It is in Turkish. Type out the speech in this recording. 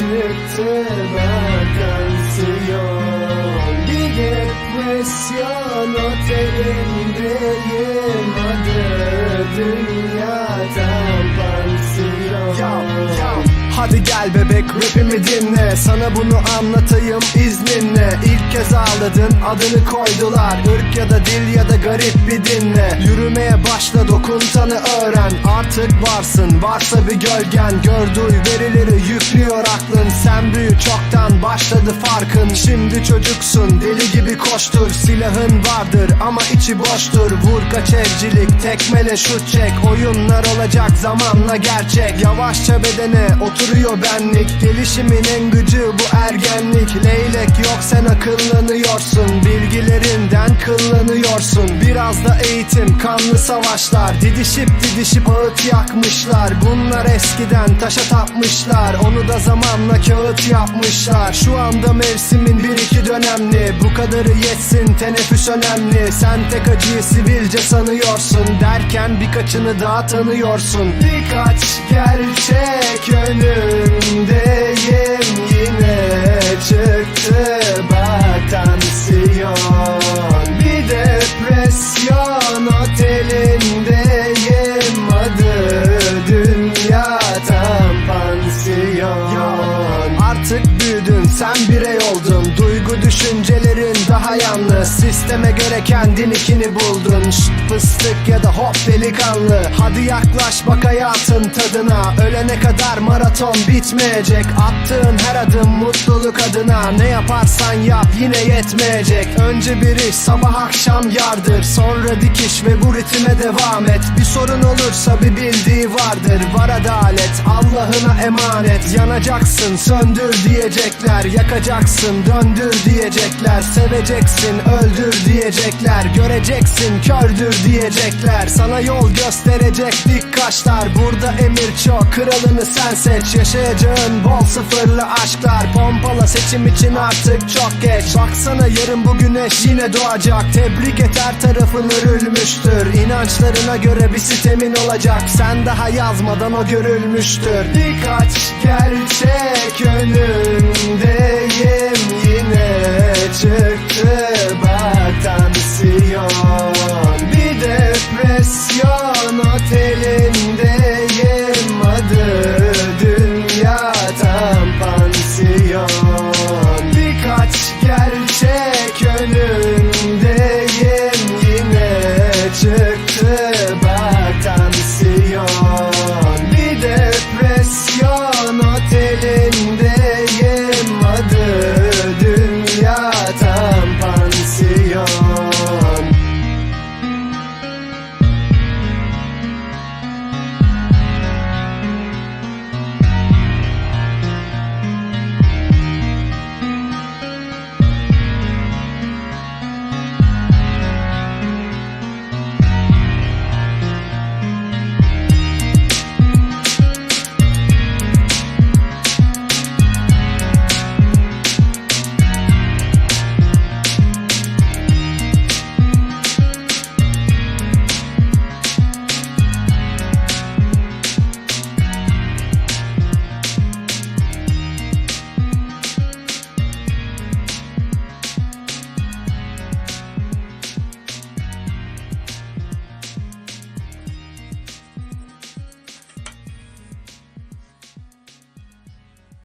çıktı vakansiyon Bir depresyon otelindeyim Adı dünyadan Hadi gel bebek rapimi dinle. Sana bunu anlatayım izninle. İlk kez ağladın adını koydular. Irk ya da dil ya da garip bir dinle. Yürümeye başla dokuntanı öğren. Artık varsın varsa bir gölgen. Gör duy verileri yüklüyor aklın. Sen büyü çoktan başladı farkın. Şimdi çocuksun deli gibi koştur. Silahın vardır ama içi boştur. Vur kaç evcilik tekmele şut çek. Oyunlar olacak zamanla gerçek. Yavaşça bedene oturuyor benlik Gelişimin en gücü bu ergenlik. Leylek yok sen akıllanıyorsun Bilgilerinden kıllanıyorsun. Biraz da eğitim kanlı savaşlar Didişip didişip ağıt yakmışlar. Bunlar eskiden taşa tapmışlar Onu da zamanla kağıt yapmışlar. Şu anda mevsimin bir iki dönemli Bu kadarı yetsin teneffüs önemli. Sen tek acıyı sivilce sanıyorsun Derken birkaçını daha tanıyorsun. Birkaç gerçek önündeyim büyüdün sen birey oldun. Duygu düşüncelerin daha yalnız. Sisteme göre kendininkini buldun. Şşt fıstık ya da hop delikanlı. Hadi yaklaş bak hayatın tadına. Ölene kadar maraton bitmeyecek. Attığın her adım mutluluk adına. Ne yaparsan yap yine yetmeyecek. Önce bir iş sabah akşam yardır. Sonra dikiş ve bu ritme devam et. Bir sorun olursa bir bildiği vardır. Var adalet Allah'ına emanet. Yanacaksın söndür diyecekler Yakacaksın döndür diyecekler Seveceksin öldür diyecekler Göreceksin kördür diyecekler Sana yol gösterecek dik kaşlar Burada emir çok kralını sen seç Yaşayacağın bol sıfırlı aşklar Pompala seçim için artık çok geç Baksana yarın bu güneş yine doğacak Tebrik et her tarafın örülmüştür İnançlarına göre bir sistemin olacak Sen daha yazmadan o görülmüştür Birkaç gerçek önündeyim